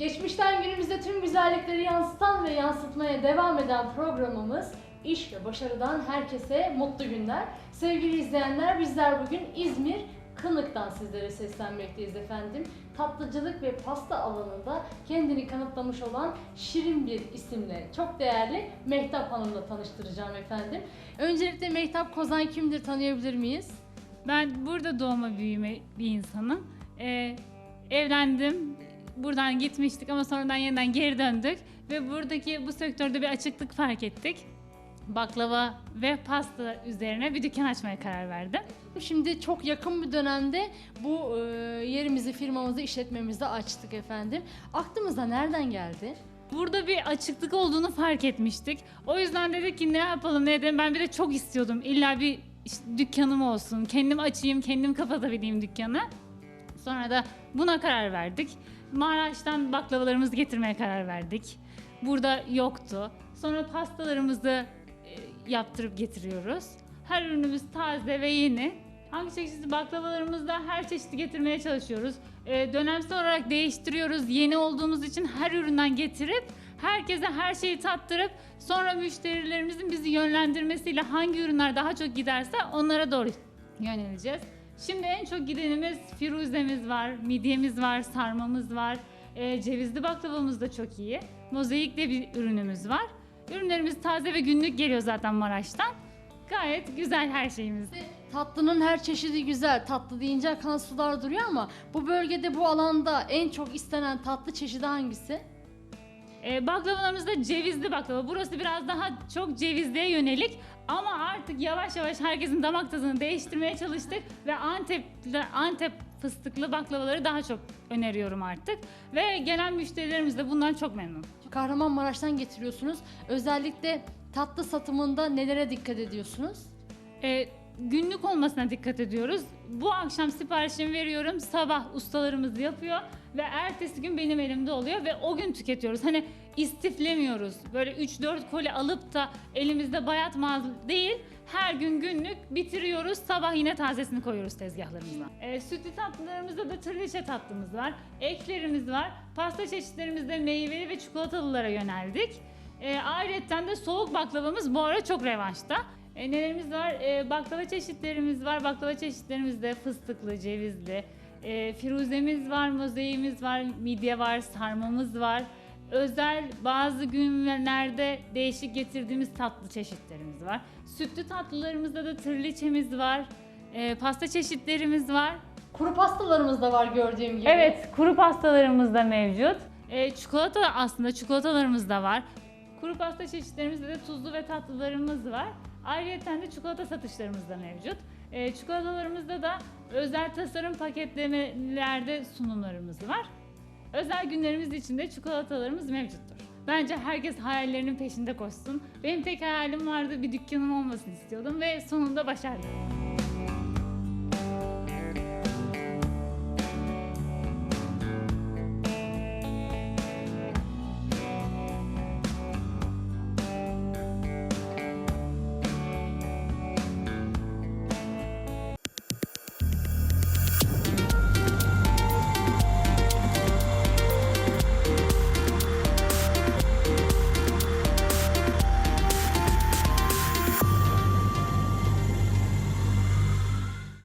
Geçmişten günümüze tüm güzellikleri yansıtan ve yansıtmaya devam eden programımız İş ve Başarıdan herkese mutlu günler. Sevgili izleyenler bizler bugün İzmir Kınık'tan sizlere seslenmekteyiz efendim. Tatlıcılık ve pasta alanında kendini kanıtlamış olan Şirin bir isimle çok değerli Mehtap Hanım'la tanıştıracağım efendim. Öncelikle Mehtap Kozan kimdir tanıyabilir miyiz? Ben burada doğma büyüme bir insanım. Ee, evlendim. Buradan gitmiştik ama sonradan yeniden geri döndük. Ve buradaki bu sektörde bir açıklık fark ettik. Baklava ve pasta üzerine bir dükkan açmaya karar verdim. Şimdi çok yakın bir dönemde bu e, yerimizi, firmamızı, işletmemizi açtık efendim. Aklımıza nereden geldi? Burada bir açıklık olduğunu fark etmiştik. O yüzden dedik ki ne yapalım ne edelim. Ben bir de çok istiyordum. İlla bir işte dükkanım olsun. Kendim açayım, kendim kapatabileyim dükkanı. Sonra da buna karar verdik. Maraş'tan baklavalarımızı getirmeye karar verdik. Burada yoktu. Sonra pastalarımızı e, yaptırıp getiriyoruz. Her ürünümüz taze ve yeni. Hangi çeşitli baklavalarımızda her çeşidi getirmeye çalışıyoruz. E, dönemsel olarak değiştiriyoruz. Yeni olduğumuz için her üründen getirip herkese her şeyi tattırıp sonra müşterilerimizin bizi yönlendirmesiyle hangi ürünler daha çok giderse onlara doğru yöneleceğiz. Şimdi en çok gidenimiz firuzemiz var, midyemiz var, sarmamız var. E, cevizli baklavamız da çok iyi. Mozaik de bir ürünümüz var. Ürünlerimiz taze ve günlük geliyor zaten Maraş'tan. Gayet güzel her şeyimiz. Tatlının her çeşidi güzel. Tatlı deyince akan sular duruyor ama bu bölgede bu alanda en çok istenen tatlı çeşidi hangisi? E, baklavalarımızda cevizli baklava. Burası biraz daha çok cevizliye yönelik. Ama artık yavaş yavaş herkesin damak tadını değiştirmeye çalıştık ve Antep'li, Antep fıstıklı baklavaları daha çok öneriyorum artık. Ve gelen müşterilerimiz de bundan çok memnun. Kahramanmaraş'tan getiriyorsunuz. Özellikle tatlı satımında nelere dikkat ediyorsunuz? E, günlük olmasına dikkat ediyoruz. Bu akşam siparişimi veriyorum. Sabah ustalarımız yapıyor ve ertesi gün benim elimde oluyor ve o gün tüketiyoruz. Hani istiflemiyoruz. Böyle 3-4 koli alıp da elimizde bayat mal değil. Her gün günlük bitiriyoruz. Sabah yine tazesini koyuyoruz tezgahlarımıza. E, sütlü tatlılarımızda da trileçe tatlımız var. Eklerimiz var. Pasta çeşitlerimizde meyveli ve çikolatalılara yöneldik. E, ayrıca de soğuk baklavamız bu ara çok revaçta. E, nelerimiz var? E, baklava çeşitlerimiz var. Baklava çeşitlerimizde fıstıklı, cevizli, e, firuzemiz var, mozaiğimiz var, midye var, sarmamız var. Özel bazı günlerde değişik getirdiğimiz tatlı çeşitlerimiz var. Sütlü tatlılarımızda da tırliçemiz var. E, pasta çeşitlerimiz var. Kuru pastalarımız da var gördüğüm gibi. Evet, kuru pastalarımız da mevcut. E, çikolata aslında çikolatalarımız da var. Kuru pasta çeşitlerimizde de tuzlu ve tatlılarımız var. Ayrıca de çikolata satışlarımız da mevcut. E, çikolatalarımızda da özel tasarım paketlemelerde sunumlarımız var. Özel günlerimiz için de çikolatalarımız mevcuttur. Bence herkes hayallerinin peşinde koşsun. Benim tek hayalim vardı bir dükkanım olmasını istiyordum ve sonunda başardım.